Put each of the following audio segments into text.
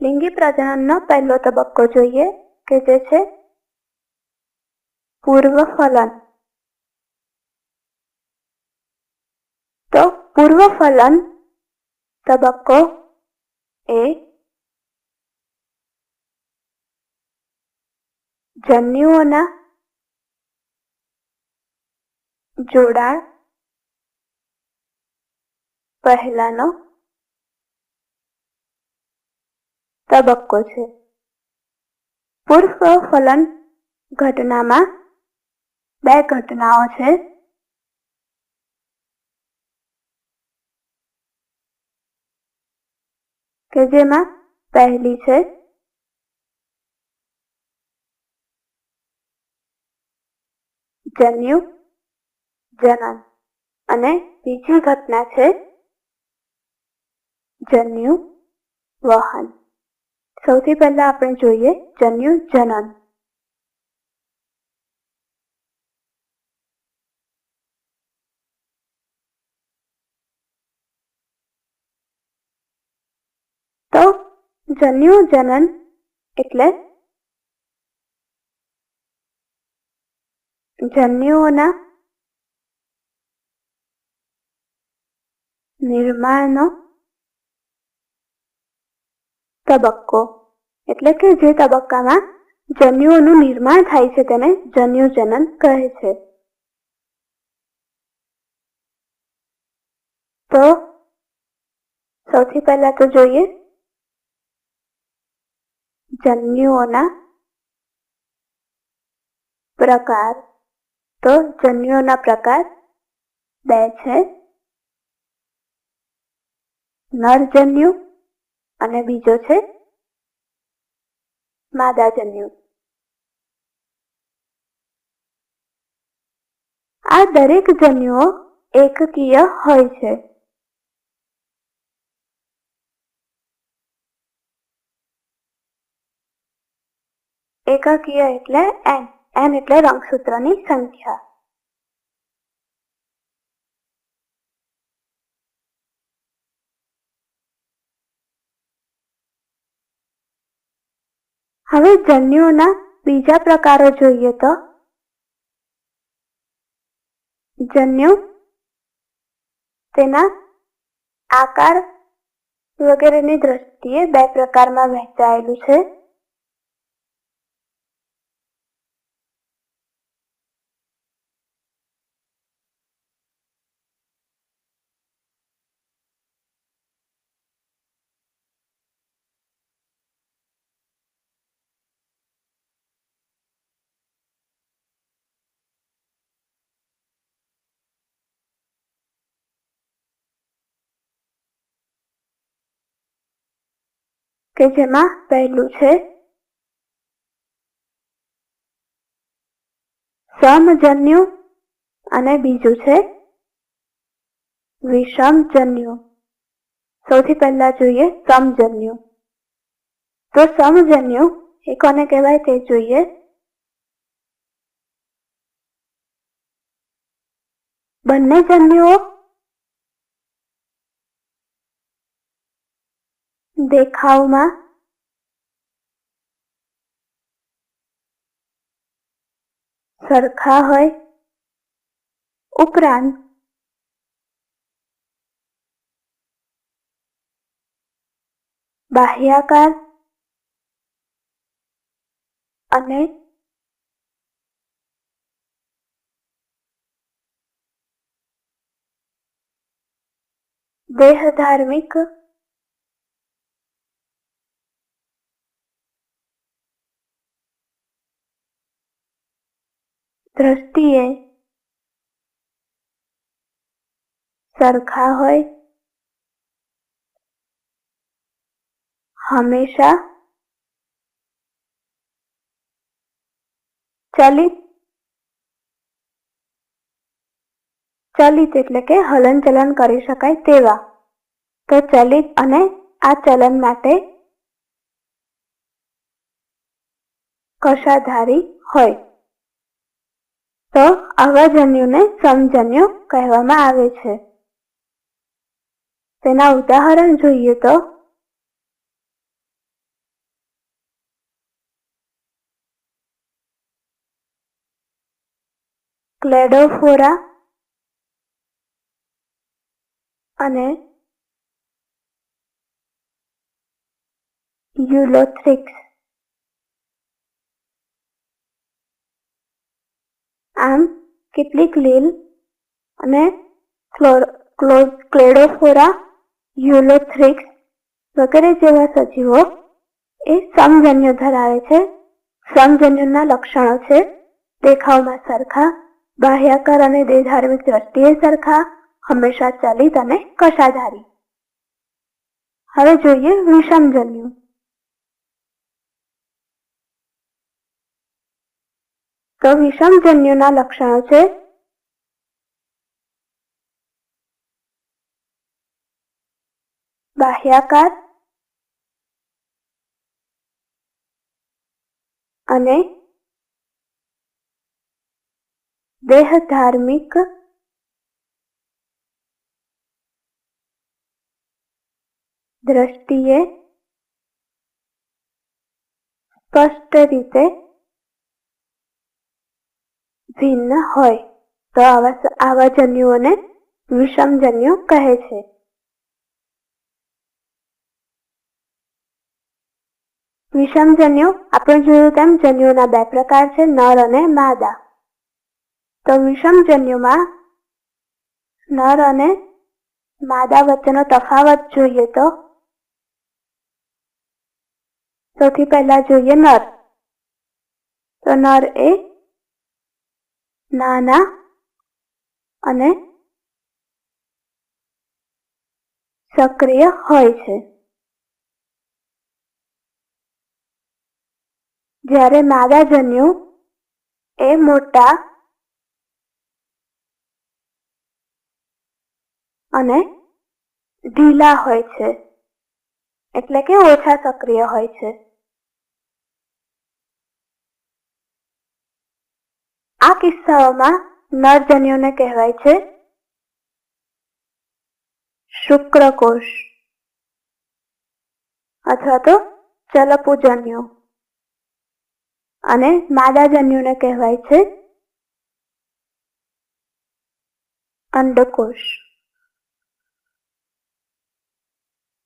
લિંગી પ્રજનનનો પહેલો તબક્કો જોઈએ કે જે છે પૂર્વફલન તો પૂર્વફલન તબક્કો એ જન્યુઓના જોડાણ પહેલાનો તબક્કો છે. પૂર્વફલન ઘટનામાં બે ઘટનાઓ છે. કે જેમાં પહેલી છે, જન્યુ, જનન અને બીજી ઘટના છે, જન્યુ, વહન. સૌથી પહેલા આપણે જોઈએ જન્યુ જનન. તો જન્યુ જનન એટલે જન્યુઓના નિર્માણનો તબક્કો. એટલે કે જે તબક્કામાં જન્યુઓનું નિર્માણ થાય છે તેને જન્યુજનન કહે છે. તો સૌથી પહેલા તો જોઈએ જન્યુઓના પ્રકાર. તો જન્યુઓના પ્રકાર બે છે. નરજન્યુ અને બીજો છે માદાજન્યુ. આ દરેક જન્યુઓ એકકીય હોય છે. એકકીય એટલે એન એન એટલે રંગસૂત્રની સંખ્યા. હવે જન્યુઓના બીજા પ્રકારો જોઈએ તો. જન્યુ તેના આકાર વગેરેની દ્રષ્ટિએ બે પ્રકારમાં વહેંચાયેલું છે. કે જેમાં પહેલું છે, સમજન્યુ અને બીજું છે, વિષમજન્યુ. સૌથી પહેલા જોઈએ સમજન્યુ. તો સમજન્યુ એ કોને કહેવાય તે જોઈએ, બંને જન્યુઓ દેખાવમાં સરખા હોય? ઉપરાંત? બાહ્યાકાર? અને? દેહધાર્મિક? દ્રષ્ટિએ સરખા હોય, હંમેશા ચલિત ચલિત એટલે કે હલન ચલન કરી શકાય તેવા. તો ચલિત અને આ ચલન માટે કશાધારી હોય. તો આવા જન્યુને સમજન્યુ કહેવામાં આવે છે. તેના ઉદાહરણ જોઈએ તો ક્લેડોફોરા અને યુલોથ્રિક્સ. આમ કેટલીક લીલ અને ક્લો- ક્લો- ક્લેડોફોરા, યુલોથ્રિક્સ વગેરે જેવા સજીવો એ સમજન્યુ ધરાવે છે. સમજન્યુના લક્ષણો છે. દેખાવમાં સરખા, બાહ્યાકાર અને દેહધાર્મિક દ્રષ્ટિએ સરખા, હંમેશા ચલિત અને કશાધારી. હવે જોઈએ વિષમજન્યુ. તો વિષમજન્યુના લક્ષણો છે. બાહ્યાકાર અને દેહ ધાર્મિક દ્રષ્ટિએ સ્પષ્ટ રીતે ભિન્ન હોય, તો આવા આવા જન્યુઓને વિષમજન્યુ કહે છે. વિષમજન્યુ, આપણે જોયું તેમ જન્યુઓના બે પ્રકાર છે, નર અને માદા. તો વિષમજન્યુમાં નર અને માદા વચ્ચેનો તફાવત જોઈએ તો? સૌથી પહેલા જોઈએ નર. તો નર એ નાના અને સક્રિય હોય છે. જ્યારે માદા જન્યુ એ મોટા અને ઢીલા હોય છે, એટલે કે ઓછા સક્રિય હોય છે. આ કિસ્સાઓમાં નરજન્યુને કહેવાય છે શુક્રકોષ અથવા તો ચલપુજન્યુ. અને માદાજન્યુને કહેવાય છે અંડકોષ.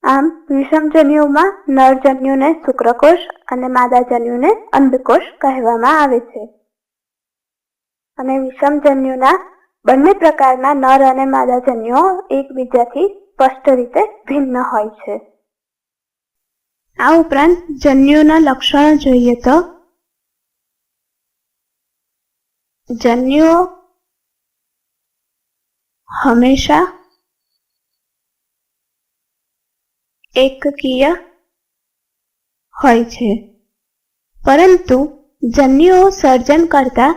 આમ વિષમજન્યુમાં નરજન્યુને શુક્રકોષ અને માદાજન્યુને અંડકોષ કહેવામાં આવે છે. અને વિષમજન્યુના બંને પ્રકારના નર અને માદાજન્યુઓ એકબીજાથી સ્પષ્ટ રીતે ભિન્ન હોય છે. આ ઉપરાંત જન્યુના લક્ષણો જોઈએ તો જન્યુઓ હંમેશા એકકીય હોય છે. પરંતુ જન્યુઓ સર્જન કરતા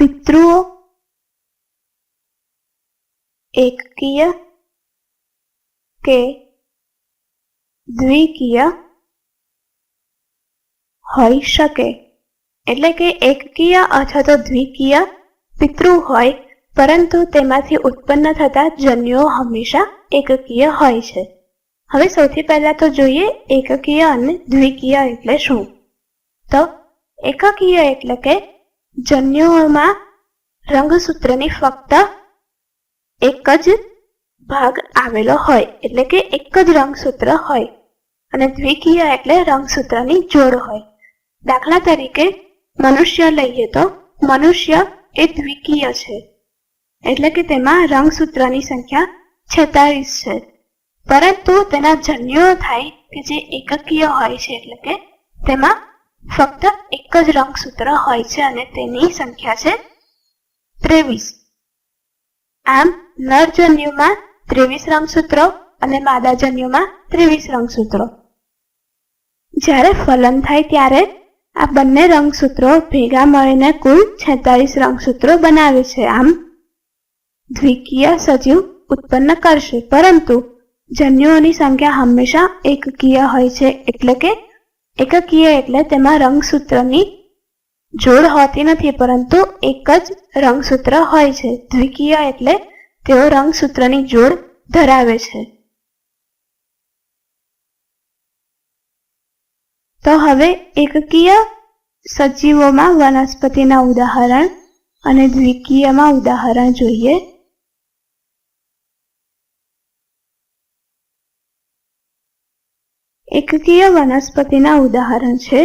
પિતૃઓ એકકીય કે દ્વિકીય હોઈ શકે. એટલે કે એકકીય અથવા તો દ્વિકીય પિતૃ હોય, પરંતુ તેમાંથી ઉત્પન્ન થતા જન્યુઓ હંમેશા એકકીય હોય છે. હવે સૌથી પહેલા તો જોઈએ એકકીય અને દ્વિકીય એટલે શું? તો એકકીય એટલે કે જન્યુઓમાં રંગસૂત્રની ફક્ત એક જ ભાગ આવેલો હોય, એટલે કે એક જ રંગસૂત્ર હોય અને દ્વિકીય એટલે રંગસૂત્રની જોડ હોય. દાખલા તરીકે, મનુષ્ય લઈએ તો મનુષ્ય એ દ્વિકીય છે, એટલે કે તેમાં રંગસૂત્રની સંખ્યા છેતાલીસ છે. પરંતુ તેના જન્યુઓ થાય કે જે એકકીય હોય છે, એટલે કે તેમાં ફક્ત એક જ રંગસૂત્ર હોય છે અને તેની સંખ્યા છે ત્રેવીસ. આમ નરજન્યુમાં ત્રેવીસ રંગસૂત્રો અને માદાજન્યુમાં ત્રેવીસ રંગસૂત્રો. જ્યારે ફલન થાય ત્યારે આ બંને રંગસૂત્રો ભેગા મળીને કુલ છેતાલીસ રંગસૂત્રો બનાવે છે. આમ દ્વિકીય સજીવ ઉત્પન્ન કરશે, પરંતુ જન્યુઓની સંખ્યા હંમેશા એકકીય હોય છે, એટલે કે એકકીય એટલે તેમાં રંગસૂત્રની જોડ હોતી નથી, પરંતુ એક જ રંગસૂત્ર હોય છે. દ્વિકીય એટલે તેઓ રંગસૂત્રની જોડ ધરાવે છે. તો હવે એકકીય સજીવોમાં વનસ્પતિના ઉદાહરણ અને દ્વિકીયમાં ઉદાહરણ જોઈએ. એકકીય વનસ્પતિના ઉદાહરણ છે.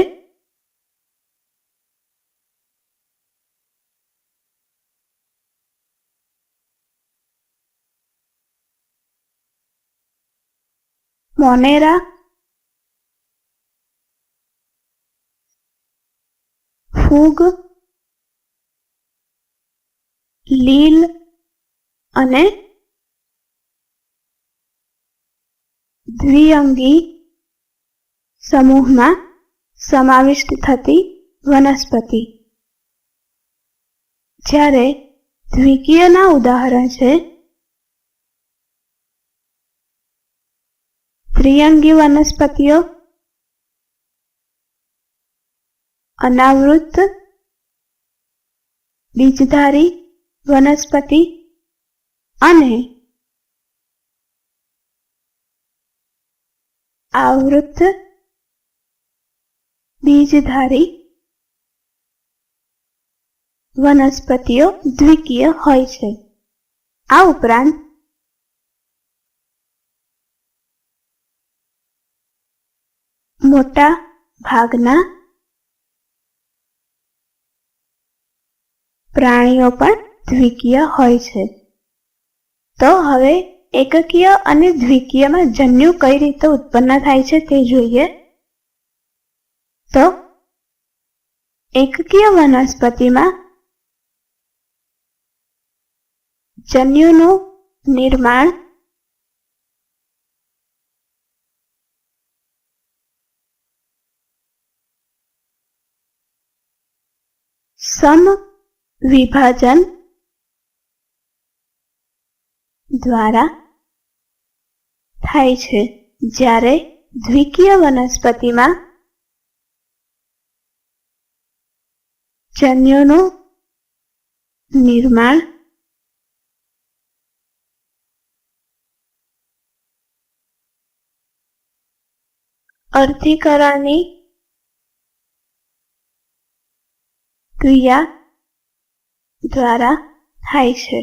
મોનેરા. ફૂગ. લીલ. અને દ્વિઅંગી. સમૂહમાં સમાવિષ્ટ થતી વનસ્પતિ. જ્યારે દ્વિકીયના ઉદાહરણ છે, ત્રિઅંગી વનસ્પતિઓ, અનાવૃત, બીજધારી વનસ્પતિ અને આવૃત બીજધારી વનસ્પતિઓ દ્વિકીય હોય છે. આ ઉપરાંત મોટા ભાગના પ્રાણીઓ પણ દ્વિકીય હોય છે. તો હવે એકકીય અને દ્વિકીયમાં જન્યુ કઈ રીતે ઉત્પન્ન થાય છે તે જોઈએ. તો એકકીય વનસ્પતિમાં જન્યુનું નિર્માણ સમ વિભાજન દ્વારા થાય છે. જ્યારે દ્વિકીય વનસ્પતિમાં જન્યુનું નિર્માણ અર્ધીકરણની ક્રિયા દ્વારા થાય છે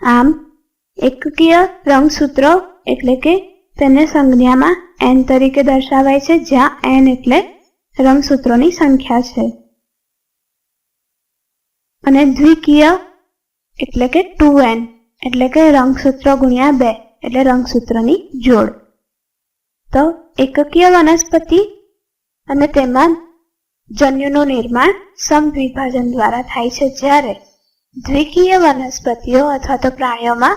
આમ, એકકીય રંગસૂત્રો એટલે કે તેને સંજ્ઞામાં એન તરીકે દર્શાવાય છે, જ્યાં એન એટલે રંગસૂત્રોની સંખ્યા છે. અને દ્વિકીય એટલે કે ટુ એન એટલે કે રંગસૂત્રો ગુણ્યા બે, એટલે રંગસૂત્રની જોડ. તો એકકીય વનસ્પતિ અને તેમાં જન્યુનું નિર્માણ સમવિભાજન દ્વારા થાય છે જ્યારે દ્વિકીય વનસ્પતિઓ અથવા તો પ્રાણીઓમાં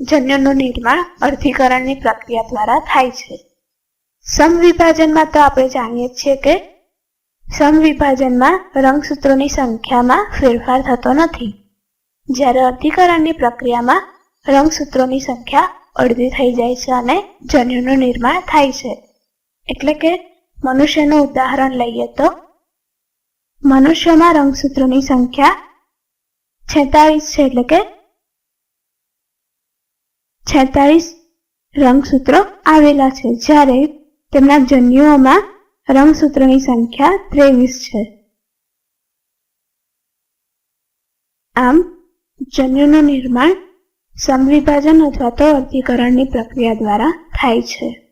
જન્યુનું નિર્માણ અર્ધીકરણની પ્રક્રિયા દ્વારા થાય છે. સમવિભાજનમાં તો આપણે જાણીએ છીએ કે સમવિભાજનમાં રંગસૂત્રોની સંખ્યામાં ફેરફાર થતો નથી. જ્યારે અધિકરણની પ્રક્રિયામાં રંગસૂત્રોની સંખ્યા અડધી થઈ જાય છે અને જન્યુનું નિર્માણ થાય છે. એટલે કે મનુષ્યનું ઉદાહરણ લઈએ તો, મનુષ્યમાં રંગસૂત્રોની સંખ્યા છેતાલીસ છે એટલે કે છેતાળીસ રંગસૂત્રો આવેલા છે. જ્યારે તેમના જન્યુઓમાં રંગસૂત્રોની સંખ્યા ત્રેવીસ છે. આમ, જન્યુનું નિર્માણ સમવિભાજન અથવા તો અર્ધીકરણની પ્રક્રિયા દ્વારા થાય છે.